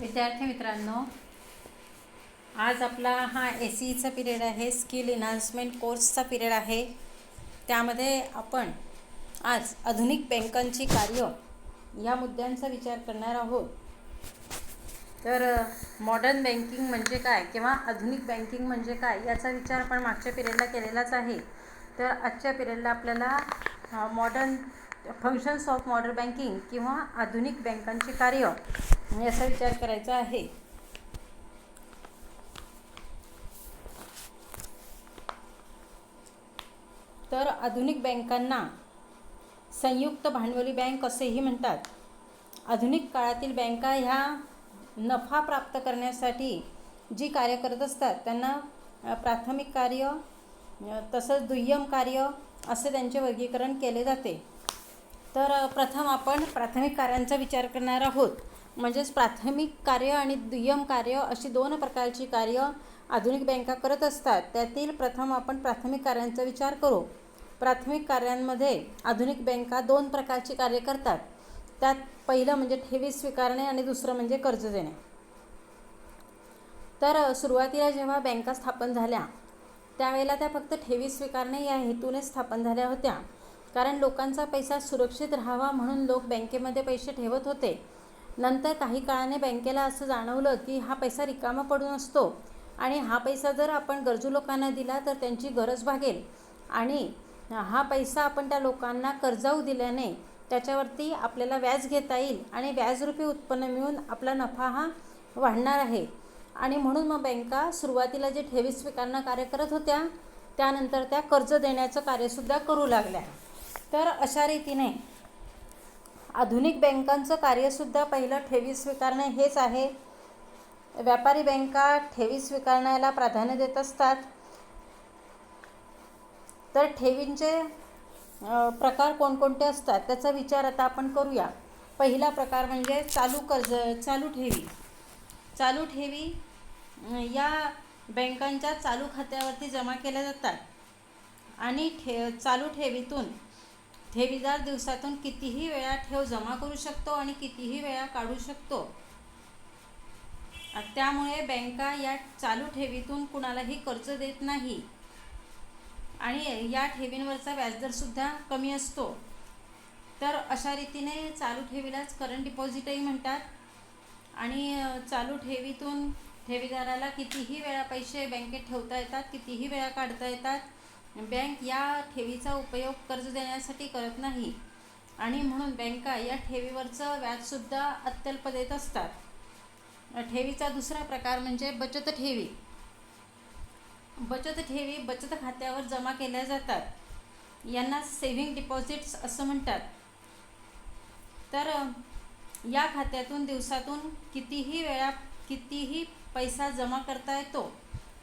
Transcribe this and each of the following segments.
विद्यार्थी मित्रांनो आज आपला हा ए सीचा पिरियड आहे स्किल इन्हान्समेंट कोर्सचा पिरियड आहे. त्यामध्ये आपण आज आधुनिक बँकांची कार्य या मुद्द्यांचा विचार करणार आहोत. तर मॉडर्न बँकिंग म्हणजे काय किंवा आधुनिक बँकिंग म्हणजे काय याचा विचार आपण मागच्या पिरियडला केलेलाच आहे. तर आजच्या पिरियडला आपल्याला modern functions of modern banking किंवा आधुनिक बँकांचे कार्य याचा विचार करायचा आहे. तर आधुनिक बँकांना संयुक्त भांडवली बँक असेही म्हणतात. आधुनिक काळातील बँका ह्या नफा प्राप्त करण्यासाठी जी कार्य करत असतात त्यांना प्राथमिक कार्य तसंच दुय्यम कार्य असे त्यांचे वर्गीकरण केले जाते. तर प्रथम आपण प्राथमिक कार्यांचा विचार करणार आहोत. म्हणजेच प्राथमिक कार्य आणि दुय्यम कार्य अशी दोन प्रकारची कार्य आधुनिक बँका करत असतात. त्यातील प्रथम आपण प्राथमिक कार्यांचा विचार करू. प्राथमिक कार्यांमध्ये आधुनिक बँका दोन प्रकारची कार्य करतात. त्यात पहिलं म्हणजे ठेवी स्वीकारणे आणि दुसरं म्हणजे कर्ज देणे. तर सुरुवातीला जेव्हा बँका स्थापन झाल्या त्यावेळेला त्या फक्त ठेवी स्वीकारणे या हेतूने स्थापन झाल्या होत्या. कारण लोकांचा पैसा सुरक्षित राहावा म्हणून लोक बँकेमध्ये पैसे ठेवत होते. नंतर काही काळाने बँकेला असं जाणवलं की हा पैसा रिकामा पडून असतो. आणि हा पैसा जर आपण गरजू लोकांना दिला तर त्यांची गरज भागेल. आणि हा पैसा आपण त्या लोकांना कर्जाऊ दिल्याने त्याच्यावरती आपल्याला व्याज घेता येईल आणि व्याजरूपी उत्पन्न मिळून आपला नफा हा वाढणार आहे. आणि म्हणून मग बँका सुरुवातीला जे ठेवी स्वीकारणं कार्य करत होत्या त्यानंतर त्या कर्ज देण्याचं कार्यसुद्धा करू लागल्या. तर अशा रीतीने आधुनिक बँकांचं कार्यसुद्धा पहिलं ठेवी स्वीकारणे हेच आहे. व्यापारी बँका ठेवी स्वीकारण्याला प्राधान्य देत असतात. तर ठेवींचे प्रकार कोणकोणते असतात त्याचा विचार आता आपण करूया. पहिला प्रकार म्हणजे चालू कर्ज चालू ठेवी. चालू ठेवी या बँकांच्या चालू खात्यावरती जमा केल्या जातात. आणि ठे चालू ठेवीतून ठेवीदार दिवसातून कितीही वेळा ठेव जमा करू शकतो आणि कितीही वेळा काढू शकतो. त्यामुळे बँका या चालू ठेवीतून कुणालाही कर्ज देत नाही. आणि या ठेवींवरचा व्याजदरसुद्धा कमी असतो. तर अशा रीतीने चालू ठेवीलाच करंट डिपॉझिटही म्हणतात. आणि चालू ठेवीतून ठेवीदाराला कितीही वेळा पैसे बँकेत ठेवता येतात कितीही वेळा काढता येतात बँक या ठेवीचा उपयोग कर्ज देण्यासाठी करत नाही. आणि म्हणून बँका या ठेवीवरचं व्याजसुद्धा अत्यल्प देत असतात. ठेवीचा दुसरा प्रकार म्हणजे बचत ठेवी. बचत ठेवी बचत खात्यावर जमा केल्या जातात. यांना सेव्हिंग डिपॉझिट्स असं म्हणतात. तर या खात्यातून दिवसातून कितीही वेळा कितीही पैसा जमा करता येतो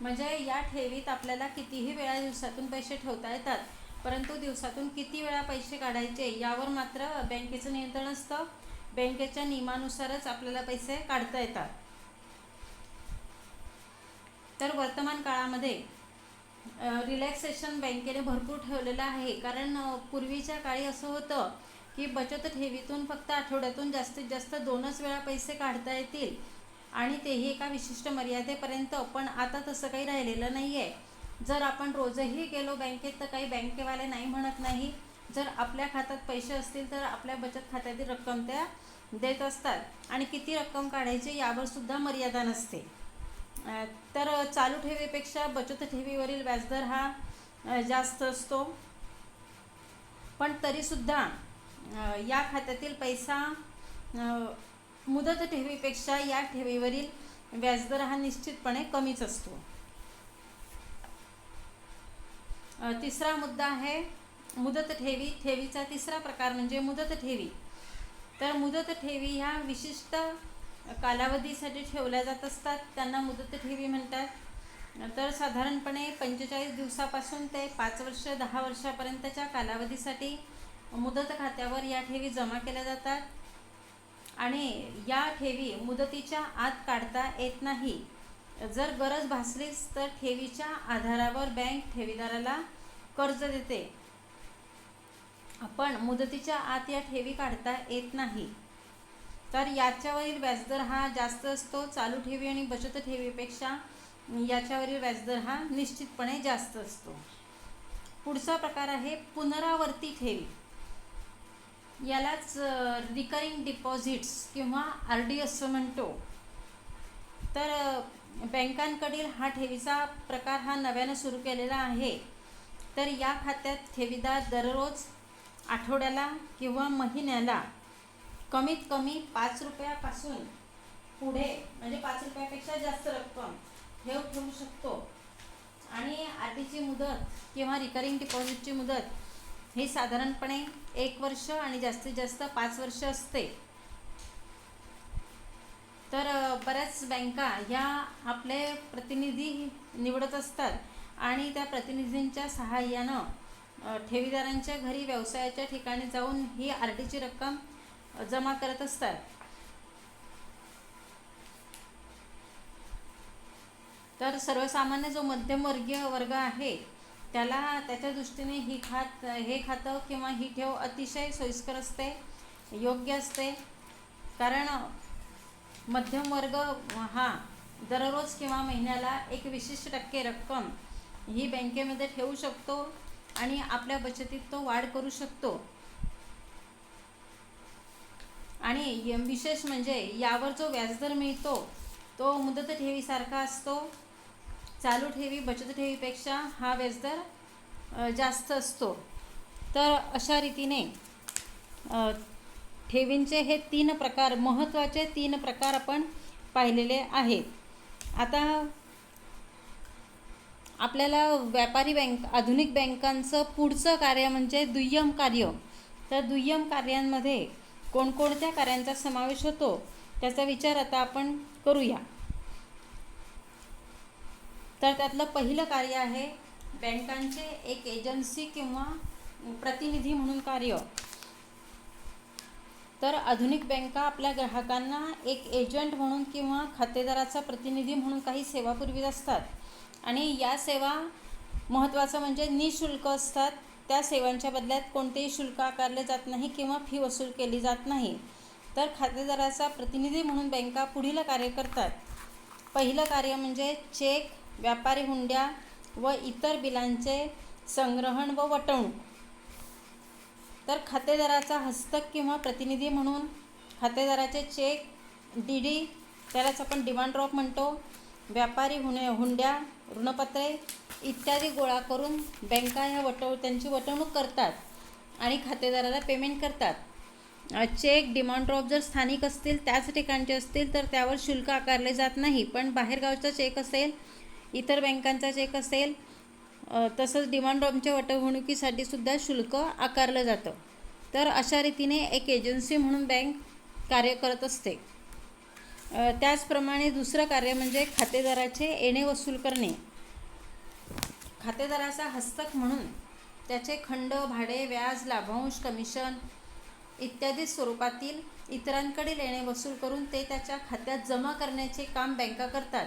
म्हणजे या ठेवीत आपल्याला कितीही वेळा दिवसातून पैसे ठेवता येतात परंतु दिवसातून किती वेळा पैसे काढायचे यावर मात्र बँकेचं नियंत्रण असतं. बँकेच्या नियमानुसारच आपल्याला पैसे काढता येतात. तर वर्तमान काळामध्ये रिलॅक्सेशन बँकेने भरपूर ठेवलेलं आहे. कारण पूर्वीच्या काळी असं होतं की बचत ठेवीतून फक्त आठवड्यातून जास्तीत जास्त दोनच वेळा पैसे काढता येतील. आणि तेही एका विशिष्ट मर्यादेपर्यंत पण आता तसं काही राहिलेलं नाही आहे जर आपण रोजही गेलो बँकेत तर काही बँकेवाले नाही म्हणत नाही जर आपल्या खात्यात पैसे असतील तर आपल्या बचत खात्यातील रक्कम त्या देत असतात. आणि किती रक्कम काढायची यावर सुद्धा मर्यादा नसते. तर चालू ठेवीपेक्षा बचत ठेवीवरील व्याजदर हा जास्त असतो. पण तरीसुद्धा या खात्यातील पैसा मुदत ठेवीपेक्षा या ठेवीवरील व्याजदर हा निश्चितपणे कमीच असतो. तिसरा मुद्दा आहे मुदत ठेवी. ठेवीचा तिसरा प्रकार म्हणजे मुदत ठेवी. तर मुदत ठेवी ह्या विशिष्ट कालावधीसाठी ठेवल्या जात असतात. त्यांना मुदत ठेवी म्हणतात. तर साधारणपणे पंचेचाळीस दिवसापासून ते पाच वर्ष दहा वर्षापर्यंतच्या कालावधीसाठी मुदत खात्यावर या ठेवी जमा केल्या जातात. आणि या ठेवी मुदतीच्या आत काढता येत नाही. जर गरज भासलीच तर ठेवीच्या आधारावर बँक ठेवीदाराला कर्ज देते. पण मुदतीच्या आत या ठेवी काढता येत नाही. तर याच्यावरील व्याजदर हा जास्त असतो चालू ठेवी आणि बचत ठेवीपेक्षा याच्यावरील व्याजदर हा निश्चितपणे जास्त असतो. पुढचा प्रकार आहे पुनरावर्ती ठेवी. यालाच रिकरिंग डिपॉझिट्स किंवा आर डी असं म्हणतो. तर बँकांकडील हा ठेवीचा प्रकार हा नव्यानं सुरू केलेला आहे. तर या खात्यात ठेवीदार दररोज आठवड्याला किंवा महिन्याला कमीत कमी पाच रुपयापासून पुढे म्हणजे पाच रुपयापेक्षा जास्त रक्कम ठेव ठेवू शकतो. आणि आर डीची मुदत किंवा रिकरिंग डिपॉझिटची मुदत ही साधारणपणे एक वर्ष आणि जास्तीत जास्त पाच वर्ष असते. तर बऱ्याच बँका ह्या आपले प्रतिनिधी निवडत असतात आणि त्या प्रतिनिधींच्या सहाय्यानं ठेवीदारांच्या घरी व्यवसायाच्या ठिकाणी जाऊन ही आर डीची रक्कम जमा करत असतात. तर सर्वसामान्य जो मध्यमवर्गीय वर्ग आहे त्याला त्याच्या दृष्टीने ही खात हे खातं किंवा ही ठेव अतिशय सोयीस्कर असते योग्य असते. कारण मध्यम वर्ग हा दररोज किंवा महिन्याला एक विशिष्ट टक्के रक्कम ही बँकेमध्ये ठेवू शकतो आणि आपल्या बचतीत तो वाढ करू शकतो. आणि विशेष म्हणजे यावर जो व्याजदर मिळतो तो मुदत ठेवीसारखा असतो. चालू ठेवी बचत ठेवीपेक्षा हा व्याजदर जास्त असतो. तर अशा रीतीने ठेवींचे हे तीन प्रकार महत्त्वाचे तीन प्रकार आपण पाहिलेले आहेत. आता आपल्याला व्यापारी बँक आधुनिक बँकांचं पुढचं कार्य म्हणजे दुय्यम कार्य. तर दुय्यम कार्यांमध्ये कोणकोणत्या कार्यांचा समावेश होतो त्याचा विचार आता आपण करूया. तर त्यातलं पहिलं कार्य आहे बँकांचे एक एजन्सी किंवा प्रतिनिधी म्हणून कार्य. तर आधुनिक बँका आपल्या ग्राहकांना एक एजंट म्हणून किंवा खातेदाराचा प्रतिनिधी म्हणून काही सेवा पुरवित असतात. आणि या सेवा महत्त्वाचं म्हणजे निशुल्क असतात. त्या सेवांच्या बदल्यात कोणतेही शुल्क आकारले जात नाही किंवा फी वसूल केली जात नाही. तर खातेदाराचा प्रतिनिधी म्हणून बँका पुढील कार्य करतात. पहिलं कार्य म्हणजे चेक व्यापारी हुंड्या व इतर बिलांचे संग्रहण व वटवणूक. तर खातेदाराचा हस्तक किंवा प्रतिनिधी म्हणून खातेदाराचे चेक डी डी त्यालाच आपण डिमांड ड्रॉप म्हणतो. व्यापारी हुने हुंड्या ऋणपत्रे इत्यादी गोळा करून बँका ह्या वटव त्यांची वटवणूक करतात आणि खातेदाराला पेमेंट करतात. चेक डिमांड ड्रॉप जर स्थानिक असतील त्याच ठिकाणचे असतील तर त्यावर शुल्क आकारले जात नाही. पण बाहेरगावचा चेक असेल इतर बँकांचा चेक असेल तसंच डिमांड ड्रॉमच्या वटवणुकीसाठी सुद्धा शुल्क आकारलं जातं. तर अशा रीतीने एक एजन्सी म्हणून बँक कार्य करत असते. त्याचप्रमाणे दुसरं कार्य म्हणजे खातेदाराचे येणे वसूल करणे. खातेदाराचा हस्तक म्हणून त्याचे खंड भाडे व्याज लाभांश कमिशन इत्यादी स्वरूपातील इतरांकडील येणे वसूल करून ते त्याच्या खात्यात जमा करण्याचे काम बँका करतात.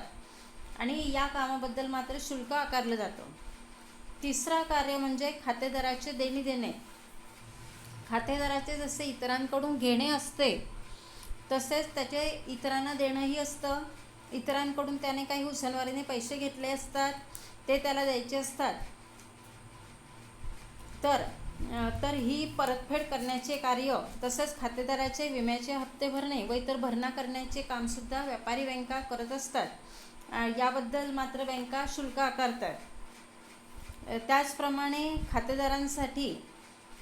आणि या कामाबद्दल मात्र शुल्क आकारलं जातं. तिसरा कार्य म्हणजे खातेदाराचे देणी देणे. खातेदाराचे जसे इतरांकडून घेणे असते तसेच त्याचे इतरांना देणंही असतं. इतरांकडून त्याने काही उसनवारीने पैसे घेतले असतात ते त्याला द्यायचे असतात. तर तर ही परतफेड करण्याचे कार्य तसेच खातेदाराचे विम्याचे हप्ते भरणे व इतर भरणा करण्याचे कामसुद्धा व्यापारी बँका करत असतात. याबद्दल मात्र बँका शुल्क आकारतात. त्याचप्रमाणे खातेदारांसाठी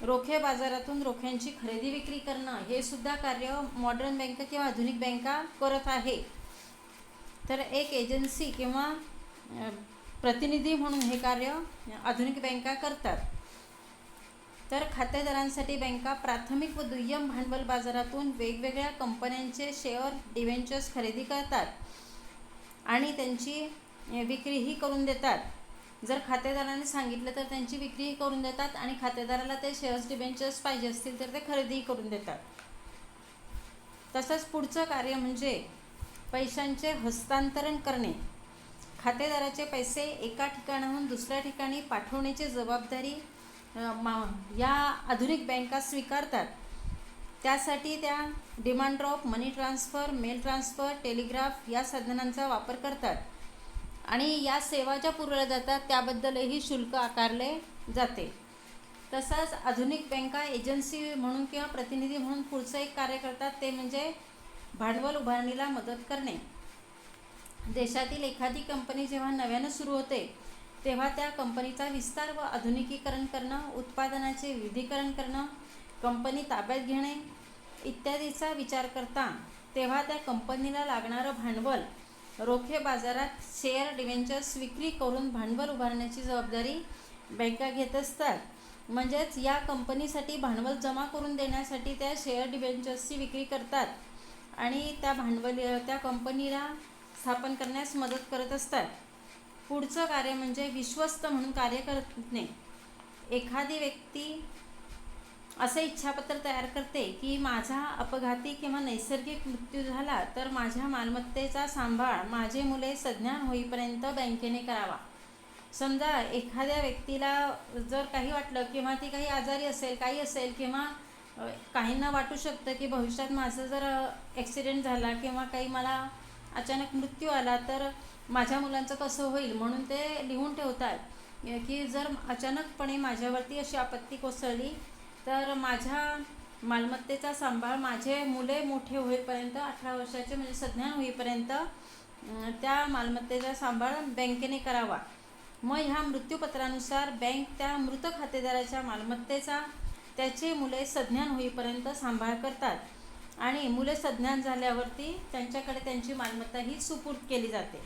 रोखे बाजारातून रोख्यांची खरेदी विक्री करणं हे सुद्धा कार्य मॉडर्न बँक किंवा आधुनिक बँका करत आहे. तर एक एजन्सी किंवा प्रतिनिधी म्हणून हे कार्य आधुनिक बँका करतात. तर खातेदारांसाठी बँका प्राथमिक व दुय्यम भांडवल बाजारातून वेगवेगळ्या कंपन्यांचे शेअर डिव्हेंचर्स खरेदी करतात. आणि त्यांची विक्रीही करून देतात. जर खातेदाराने सांगितलं तर त्यांची विक्रीही करून देतात आणि खातेदाराला ते शेअर्स डिबेंचर्स पाहिजे असतील तर ते खरेदीही करून देतात. तसंच पुढचं कार्य म्हणजे पैशांचे हस्तांतरण करणे. खातेदाराचे पैसे एका ठिकाणाहून दुसऱ्या ठिकाणी पाठवण्याची जबाबदारी मा या आधुनिक बँका स्वीकारतात. त्यासाठी त्या demand draft money transfer mail transfer telegraph या साधनांचा वापर करतात. आणि या सेवा ज्या पुरवल्या जातात त्याबद्दलही शुल्क आकारले जाते. तसंच आधुनिक बँका एजन्सी म्हणून किंवा प्रतिनिधी म्हणून पुढचं एक कार्य करतात ते म्हणजे भांडवल उभारणीला मदत करणे. देशातील एखादी कंपनी जेव्हा नव्यानं सुरू होते तेव्हा त्या कंपनीचा विस्तार व आधुनिकीकरण करणं उत्पादनाचे विविधीकरण करणं कंपनी ताब्यात घेणे इत्यादीचा विचार करता तेव्हा त्या कंपनीला लागणारं भांडवल रोखे बाजारात शेअर डिव्हेंचर्स विक्री करून भांडवल उभारण्याची जबाबदारी बँका घेत असतात. म्हणजेच या कंपनीसाठी भांडवल जमा करून देण्यासाठी त्या शेअर डिव्हेंचर्सची विक्री करतात आणि त्या भांडवल त्या कंपनीला स्थापन करण्यास मदत करत असतात. पुढचं कार्य म्हणजे विश्वस्त म्हणून कार्य करणे. एखादी व्यक्ती असं इच्छापत्र तयार करते की माझा अपघाती किंवा नैसर्गिक मृत्यू झाला तर माझ्या मालमत्तेचा सांभाळ माझे मुले सज्ञान होईपर्यंत बँकेने करावा. समजा एखाद्या व्यक्तीला जर काही वाटलं किंवा ती काही आजारी असेल काही असेल किंवा काहींना वाटू शकतं की भविष्यात माझं जर ॲक्सिडेंट झाला किंवा काही मला अचानक मृत्यू आला तर माझ्या मुलांचं कसं होईल म्हणून ते लिहून ठेवतात. की जर अचानकपणे माझ्यावरती अशी आपत्ती कोसळली तर माझ्या मालमत्तेचा सांभाळ माझे मुले मोठे होईपर्यंत अठरा वर्षाचे म्हणजे सज्ञान होईपर्यंत त्या मालमत्तेचा सांभाळ बँकेने करावा. मग ह्या मृत्यूपत्रानुसार बँक त्या मृत खातेदाराच्या मालमत्तेचा त्याचे मुले सज्ञान होईपर्यंत सांभाळ करतात. आणि मुले सज्ञान झाल्यावरती त्यांच्याकडे त्यांची मालमत्ता ही सुपूर्द केली जाते.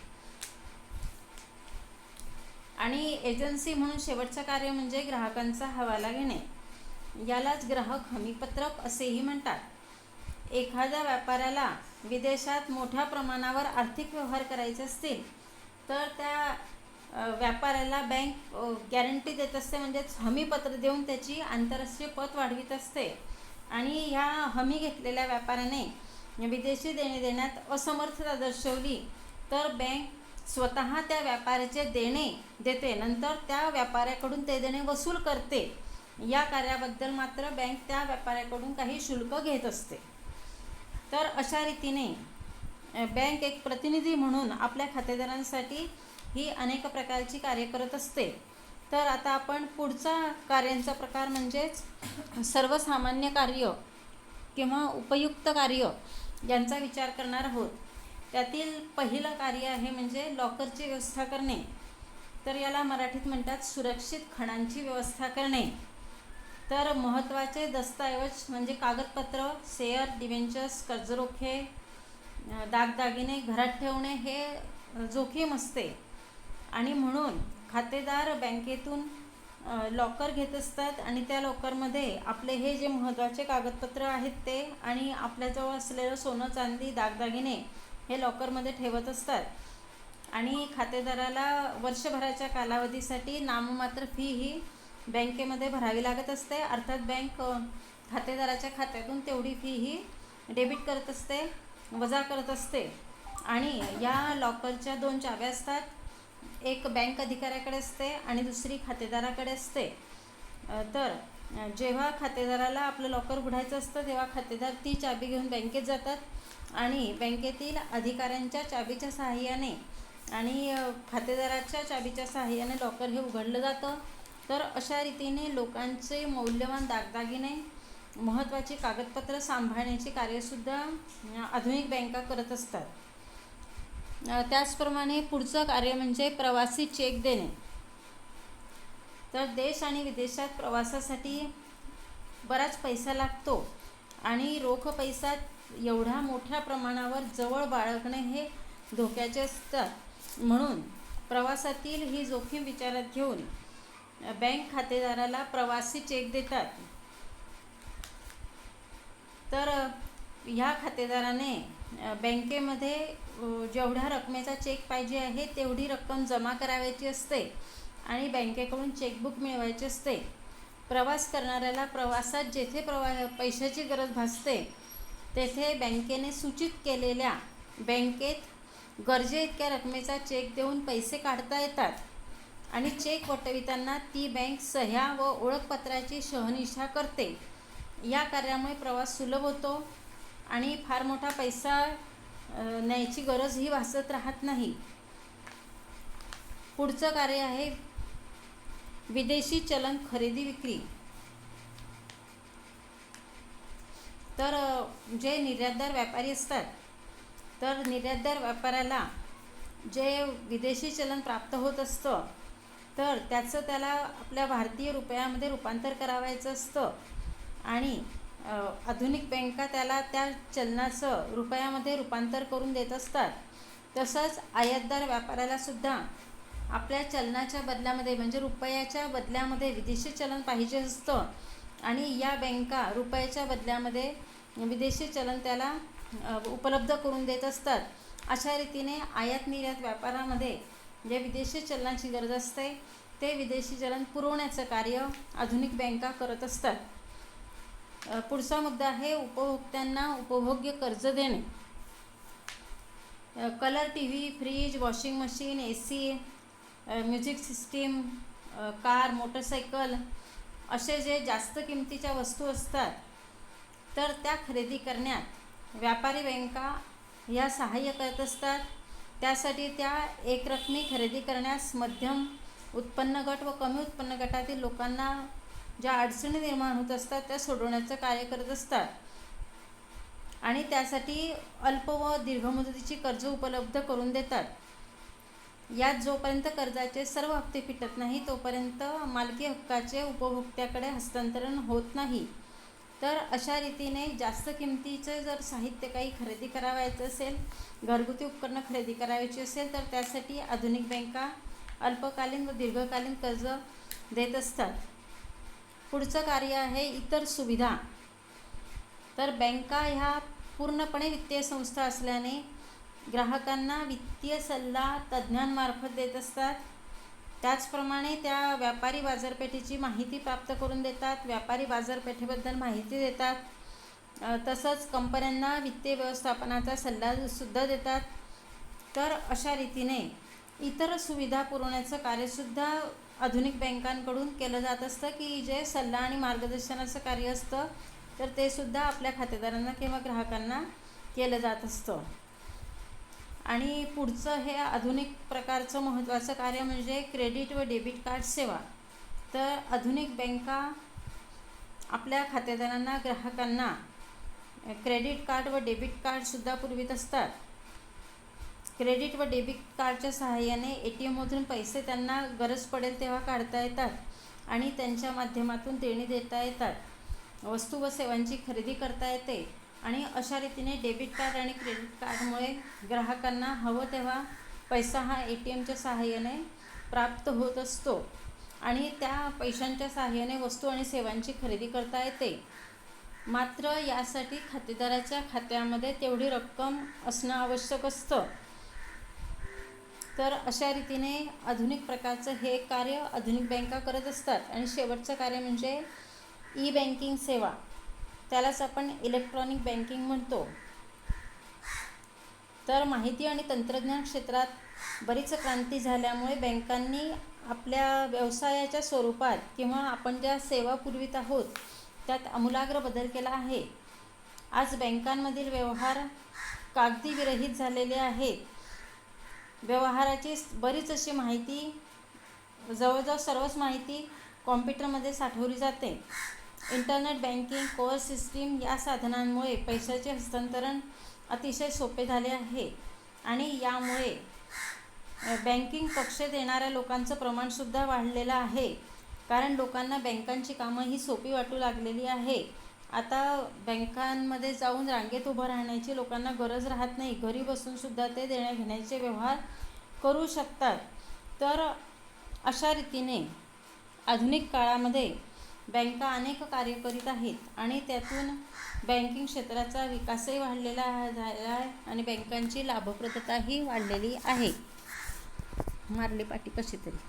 आणि एजन्सी म्हणून शेवटचं कार्य म्हणजे ग्राहकांचा हवाला घेणे. यालाच ग्राहक हमीपत्रक असेही म्हणतात. एखाद्या व्यापाऱ्याला विदेशात मोठ्या प्रमाणावर आर्थिक व्यवहार करायचे असतील तर त्या व्यापाऱ्याला बँक गॅरंटी देत असते म्हणजेच हमीपत्र देऊन त्याची आंतरराष्ट्रीय पत वाढवित असते. आणि ह्या हमी घेतलेल्या व्यापाऱ्याने विदेशी देणे देण्यात असमर्थता दर्शवली तर बँक स्वतः त्या व्यापाऱ्याचे देणे देते. नंतर त्या व्यापाऱ्याकडून ते देणे वसूल करते. या कार्याबद्दल मात्र बँक त्या व्यापाऱ्याकडून काही शुल्क घेत असते. तर अशा रीतीने बँक एक प्रतिनिधी म्हणून आपल्या खातेदारांसाठी ही अनेक प्रकारची कार्य करत असते. तर आता आपण पुढचा कार्यांचा प्रकार म्हणजेच सर्वसामान्य कार्य किंवा उपयुक्त कार्य यांचा विचार करणार आहोत. त्यातील पहिलं कार्य आहे म्हणजे लॉकरची व्यवस्था करणे. तर याला मराठीत म्हणतात सुरक्षित खणांची व्यवस्था करणे. तर महत्त्वाचे दस्तऐवज म्हणजे कागदपत्र शेअर डिव्हेंचर्स कर्जरोखे दागदागिने घरात ठेवणे हे जोखीम असते. आणि म्हणून खातेदार बँकेतून लॉकर घेत असतात आणि त्या लॉकरमध्ये आपले हे जे महत्त्वाचे कागदपत्र आहेत ते आणि आपल्याजवळ असलेलं सोनं चांदी दागदागिने हे लॉकरमध्ये ठेवत असतात. आणि खातेदाराला वर्षभराच्या कालावधीसाठी नाममात्र फी ही बँकेमध्ये भरावी लागत असते. अर्थात बँक खातेदाराच्या खात्यातून तेवढी फी ही डेबिट करत असते वजा करत असते. आणि या लॉकरच्या दोन चाव्या असतात. एक बँक अधिकाऱ्याकडे असते आणि दुसरी खातेदाराकडे असते. तर जेव्हा खातेदाराला आपलं लॉकर उघडायचं असतं तेव्हा खातेदार ती चाबी घेऊन बँकेत जातात आणि बँकेतील अधिकाऱ्यांच्या चाबीच्या सहाय्याने आणि खातेदाराच्या चाबीच्या सहाय्याने लॉकर हे उघडलं जातं. तर अशा रीतीने लोकांचे मौल्यवान दागदागिने महत्त्वाचे कागदपत्र सांभाळण्याचे कार्यसुद्धा आधुनिक बँका करत असतात. त्याचप्रमाणे पुढचं कार्य म्हणजे प्रवासी चेक देणे. तर देश आणि विदेशात प्रवासासाठी बराच पैसा लागतो आणि रोख पैसा एवढ्या मोठ्या प्रमाणावर जवळ बाळगणे हे धोक्याचे असतात. म्हणून प्रवासातील ही जोखीम विचारात घेऊन बँक खातेदाराला प्रवासी चेक देतात. तर ह्या खातेदाराने बँकेमध्ये जेवढ्या रकमेचा चेक पाहिजे आहे तेवढी रक्कम जमा करावयाची असते आणि बँकेकडून चेकबुक मिळवायची असते. प्रवास करणाऱ्याला प्रवासात जेथे प्रवा पैशाची गरज भासते तेथे बँकेने सूचित केलेल्या बँकेत गरजे इतक्या रकमेचा चेक देऊन पैसे काढता येतात. आणि चेक वटविताना ती बँक सह्या व ओळखपत्राची शहनिशा करते. या कार्यामुळे प्रवास सुलभ होतो आणि फार मोठा पैसा न्यायची गरजही भासत राहत नाही. पुढचं कार्य आहे विदेशी चलन खरेदी विक्री. तर जे निर्यातदार व्यापारी असतात तर निर्यातदार व्यापाऱ्याला जे विदेशी चलन प्राप्त होत असतं तर त्याचं त्याला आपल्या भारतीय रुपयामध्ये रूपांतर करावायचं असतं. आणि आधुनिक बँका त्याला त्या चलनाचं रुपयामध्ये रूपांतर करून देत असतात. तसंच आयातदार व्यापाऱ्याला सुद्धा आपल्या चलनाच्या बदल्यामध्ये म्हणजे रुपयाच्या बदल्यामध्ये विदेशी चलन पाहिजे असतं. आणि या बँका रुपयाच्या बदल्यामध्ये विदेशी चलन त्याला उपलब्ध करून देत असतात. अशा रीतीने आयात निर्यात व्यापारामध्ये जे विदेशी चलनाची गरज असते. ते विदेशी चलन पुरवण्याचं कार्य आधुनिक बँका करत असतात. पुढचा मुद्दा आहे उपभोक्त्यांना उपभोग्य कर्ज देणे. Colour T V fridge washing machine A C music system car motorcycle असे जे जास्त किमतीच्या वस्तू असतात तर त्या खरेदी करण्यात व्यापारी बँका या सहाय्य करत असतात. त्यासाठी त्या एकरकमी खरेदी करण्यास मध्यम उत्पन्न गट व कमी उत्पन्न गटातील लोकांना ज्या अडचणी निर्माण होत असतात त्या सोडवण्याचं कार्य करत असतात. आणि त्यासाठी अल्प व दीर्घ मुदतीची कर्ज उपलब्ध करून देतात. यात जोपर्यंत कर्जाचे सर्व हप्ते फिटत नाही तोपर्यंत मालकी हक्काचे उपभोक्त्याकडे हस्तांतरण होत नाही. तर अशा रीतीने जास्त किमतीचं जर साहित्य काही खरेदी करावायचं असेल घरगुती उपकरणं खरेदी करायची असेल तर त्यासाठी आधुनिक बँका अल्पकालीन व दीर्घकालीन कर्ज देत असतात. पुढचं कार्य आहे इतर सुविधा. तर बँका ह्या पूर्णपणे वित्तीय संस्था असल्याने ग्राहकांना वित्तीय सल्ला तज्ज्ञांमार्फत देत असतात. त्याचप्रमाणे त्या व्यापारी बाजारपेठेची माहिती प्राप्त करून देतात व्यापारी बाजारपेठेबद्दल माहिती देतात तसंच कंपन्यांना वित्तीय व्यवस्थापनाचा सल्ला सुद्धा देतात. तर अशा रीतीने इतर सुविधा पुरवण्याचं कार्यसुद्धा आधुनिक बँकांकडून केलं जात असतं की जे सल्ला आणि मार्गदर्शनाचं कार्य असतं तर ते सुद्धा आपल्या खातेदारांना किंवा ग्राहकांना केलं जात असतं. आणि पुढचं हे आधुनिक प्रकारचं महत्त्वाचं कार्य म्हणजे क्रेडिट व डेबिट कार्ड सेवा. तर आधुनिक बँका आपल्या खातेदारांना ग्राहकांना क्रेडिट कार्ड व डेबिट कार्डसुद्धा पुरवित असतात. क्रेडिट व डेबिट कार्डच्या सहाय्याने ए टी एममधून पैसे त्यांना गरज पडेल तेव्हा काढता येतात आणि त्यांच्या माध्यमातून देणी देता येतात. वस्तू व सेवांची खरेदी करता येते. आणि अशा रीतीने डेबिट कार्ड आणि क्रेडिट कार्डमुळे ग्राहकांना हवं तेव्हा पैसा हा ए टी एमच्या सहाय्याने प्राप्त होत असतो. आणि त्या पैशांच्या सहाय्याने वस्तू आणि सेवांची खरेदी करता येते. मात्र यासाठी खातेदाराच्या खात्यामध्ये तेवढी रक्कम असणं आवश्यक असतं. तर अशा रीतीने आधुनिक प्रकारचं हे कार्य आधुनिक बँका करत असतात. आणि शेवटचं कार्य म्हणजे ई बँकिंग सेवा. त्यालाच आपण इलेक्ट्रॉनिक बँकिंग म्हणतो. तर माहिती आणि तंत्रज्ञान क्षेत्रात बरीच क्रांती झाल्यामुळे बँकांनी आपल्या व्यवसायाच्या स्वरूपात किंवा आपण ज्या सेवा पुरवित आहोत त्यात आमूलाग्र बदल केला आहे. आज बँकांमधील व्यवहार कागदी विरहित झालेले आहेत. व्यवहाराची बरीच अशी माहिती जवळजवळ सर्वच माहिती कॉम्प्युटरमध्ये साठवली जाते. इंटरनेट बँकिंग कोअर सिस्टीम या साधनांमुळे पैशाचे हस्तांतरण अतिशय सोपे झाले आहे. आणि यामुळे बँकिंग कक्षेत देणाऱ्या लोकांचं प्रमाणसुद्धा वाढलेलं आहे. कारण लोकांना बँकांची कामं ही सोपी वाटू लागलेली आहे. आता बँकांमध्ये जाऊन रांगेत उभं राहण्याची लोकांना गरज राहत नाही. घरी बसूनसुद्धा ते देण्याघेण्याचे व्यवहार करू शकतात. तर अशा रीतीने आधुनिक काळामध्ये बँका अनेक कार्य करीत आहेत आणि त्यातून बँकिंग क्षेत्राचा विकासही वाढलेला झाला झालेला आहे आणि बँकांची लाभप्रदताही वाढलेली आहे. मारली पाटी कशी तरी.